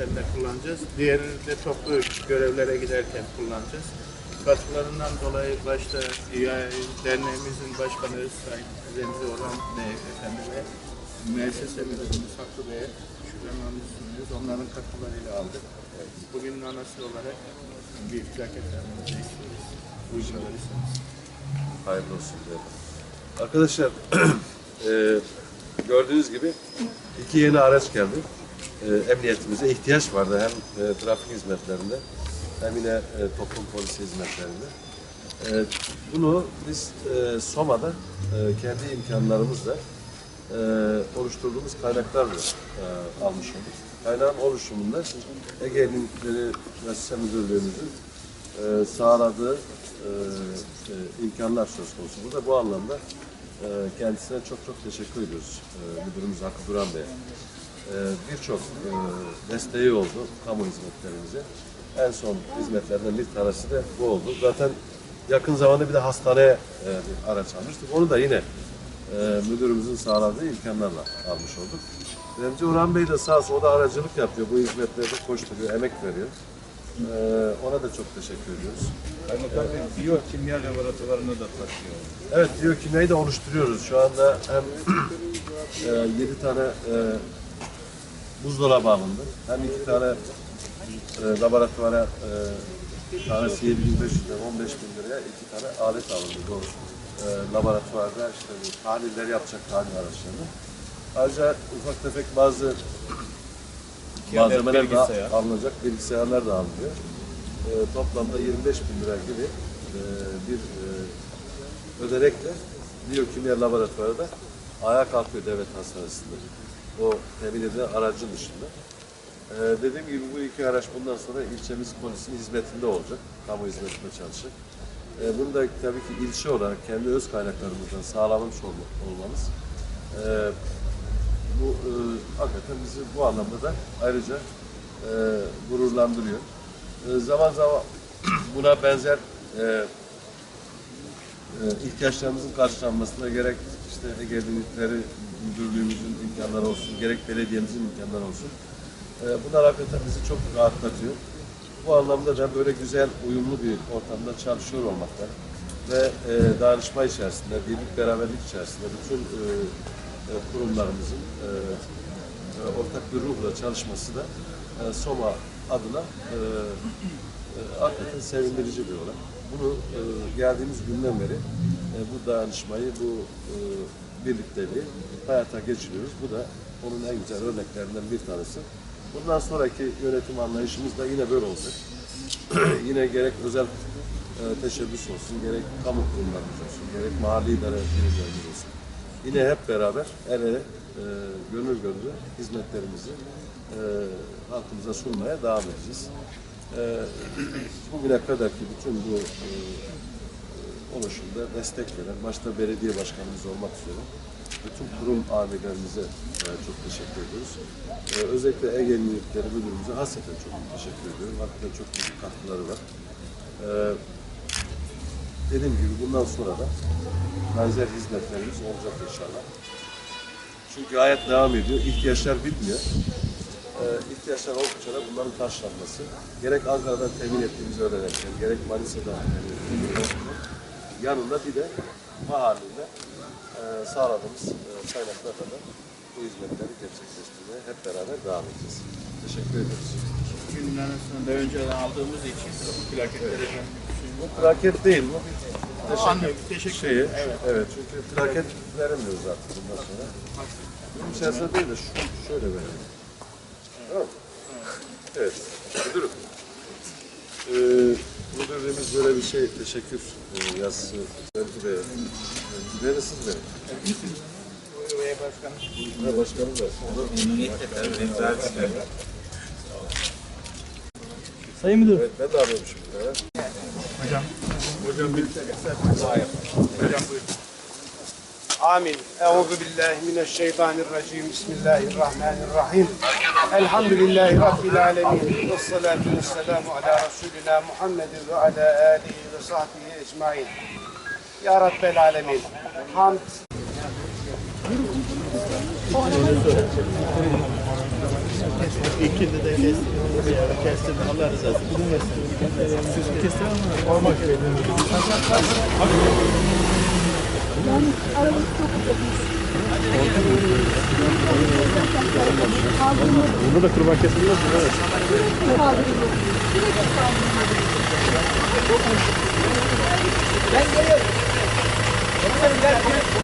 hizmetlerinde kullanacağız. Diğerini de toplu görevlere giderken kullanacağız. Katkılarından dolayı başta derneğimizin başkanı Sayın Remzi Orhan Bey Efendi ve müessese müdürümüz Hakkı Bey'e şükranlarımızı sunuyoruz. Onların katkılarıyla aldık. Bugünün anası olarak bir plaket vermenizi istiyoruz. Uygun. Hayırlı olsun diyelim. Arkadaşlar e, gördüğünüz gibi iki yeni araç geldi. E, emniyetimize ihtiyaç vardı hem e, trafik hizmetlerinde hem yine e, toplum polisi hizmetlerinde. E, bunu biz e, Soma'da e, kendi imkanlarımızla e, oluşturduğumuz kaynaklarla e, almış olduk. Kaynağın oluşumunda Ege Limitleri Müessese Müdürlüğümüzün e, sağladığı e, e, imkanlar söz konusu. Burada bu anlamda e, kendisine çok çok teşekkür ediyoruz e, müdürümüz Hakkı Duran Bey'e. E, Birçok e, desteği oldu kamu hizmetlerimize. En son hizmetlerden bir tanesi de bu oldu. Zaten yakın zamanda bir de hastaneye e, bir araç almıştık. Onu da yine e, müdürümüzün sağladığı imkanlarla almış olduk. Remzi Orhan Bey de sağ olsun o da aracılık yapıyor. Bu hizmetlerde koşturuyor, emek veriyor. E, ona da çok teşekkür ediyoruz. Kaymakam Bey biyokimya laboratuvarına da taşıyor. Evet, biyokimyayı da oluşturuyoruz. Şu anda hem 7 tane e, buzdolabı alındı. Hem iki tane e, laboratuvara e, tanesi 7500 lira, 15 bin liraya iki tane alet alındı bu e, laboratuvarda işte bu tahliller yapacak tahlil araçlarını. Ayrıca ufak tefek bazı malzemeler de alınacak, bilgisayarlar da alınıyor. E, toplamda 25 bin lira gibi e, bir e, ödenekle biyokimya laboratuvarı da ayağa kalkıyor devlet hastanesinde. O temin edilen aracın dışında. Ee, dediğim gibi bu iki araç bundan sonra ilçemiz polisinin hizmetinde olacak. Kamu hizmetinde çalışacak. Ee, bunu da tabii ki ilçe olarak kendi öz kaynaklarımızdan sağlamış olma- olmamız ee, bu e, hakikaten bizi bu anlamda da ayrıca e, gururlandırıyor. E, zaman zaman buna benzer e, e, ihtiyaçlarımızın karşılanmasına gerek işte Ege Devletleri Müdürlüğümüzün imkanları olsun, gerek belediyemizin imkanları olsun. E, bunlar hakikaten bizi çok rahatlatıyor. Bu anlamda da böyle güzel, uyumlu bir ortamda çalışıyor olmakta ve e, dayanışma içerisinde, birlik beraberlik içerisinde bütün e, e, kurumlarımızın e, ortak bir ruhla çalışması da Soma adına hakikaten sevindirici bir olay. Bunu geldiğimiz günden beri bu dayanışmayı, bu birlikteliği hayata geçiriyoruz. Bu da onun en güzel örneklerinden bir tanesi. Bundan sonraki yönetim anlayışımız da yine böyle olacak. yine gerek özel e, teşebbüs olsun, gerek kamu kurumlarımız olsun, gerek mahalli idare birimlerimiz olsun. Yine hep beraber el ele, e, gönül gönüle hizmetlerimizi e, halkımıza sunmaya devam edeceğiz. E, bugüne kadar ki bütün bu e, oluşumda destek veren, başta belediye başkanımız olmak üzere bütün kurum amirlerimize e, çok teşekkür ediyoruz. E, özellikle Ege Emniyetleri Müdürümüze hasreten çok teşekkür ediyorum. Hakikaten çok büyük katkıları var. E, dediğim gibi bundan sonra da benzer hizmetlerimiz olacak inşallah. Çünkü hayat devam ediyor, ihtiyaçlar bitmiyor. Ee, ihtiyaçlar oldukça da bunların karşılanması, gerek Ankara'dan temin ettiğimiz öğrenciler, gerek Manisa'dan temin ettiğimiz öğrenciler, yanında bir de mahallinde e, sağladığımız e, kaynaklarla da bu hizmetleri gerçekleştirmeye hep beraber devam edeceğiz. Teşekkür ediyoruz. Günün anasını da önceden aldığımız için bu plaketleri ben Bu plaket değil, bu. Teşekkür şeyi. ederim. Evet. evet, çünkü plaket veremiyoruz artık bundan sonra. Bunun içerisinde değil de şu, şöyle verelim. Tamam mı? Evet, müdürüm. Ee, Çevremiz böyle bir şey, teşekkür e, yazısı. Belki Bey'e. Neresiniz Bey? Buraya başkanım. Buraya başkanım da. Memnuniyetle tabii. Memnuniyetle. Sayın Müdür. Evet, ben de arıyorum şimdi. Hocam. Hocam bir dua yap. Hocam buyurun. Amin. Euzu billahi mineşşeytanirracim. Bismillahirrahmanirrahim. Elhamdülillahi Rabbil alemin. Ve salatu ve selamu ala Resulina Muhammedin ve ala alihi ve sahbihi ecmain. Ya Rabbel alemin. Hamd. İkindi de kestim. Allah rızası. Bunu. Siz kestim ama. Olmak şey üzere. Yani arabası çok uzakmış. Burada da kurban kesilmez mi? Evet. Ben geliyorum.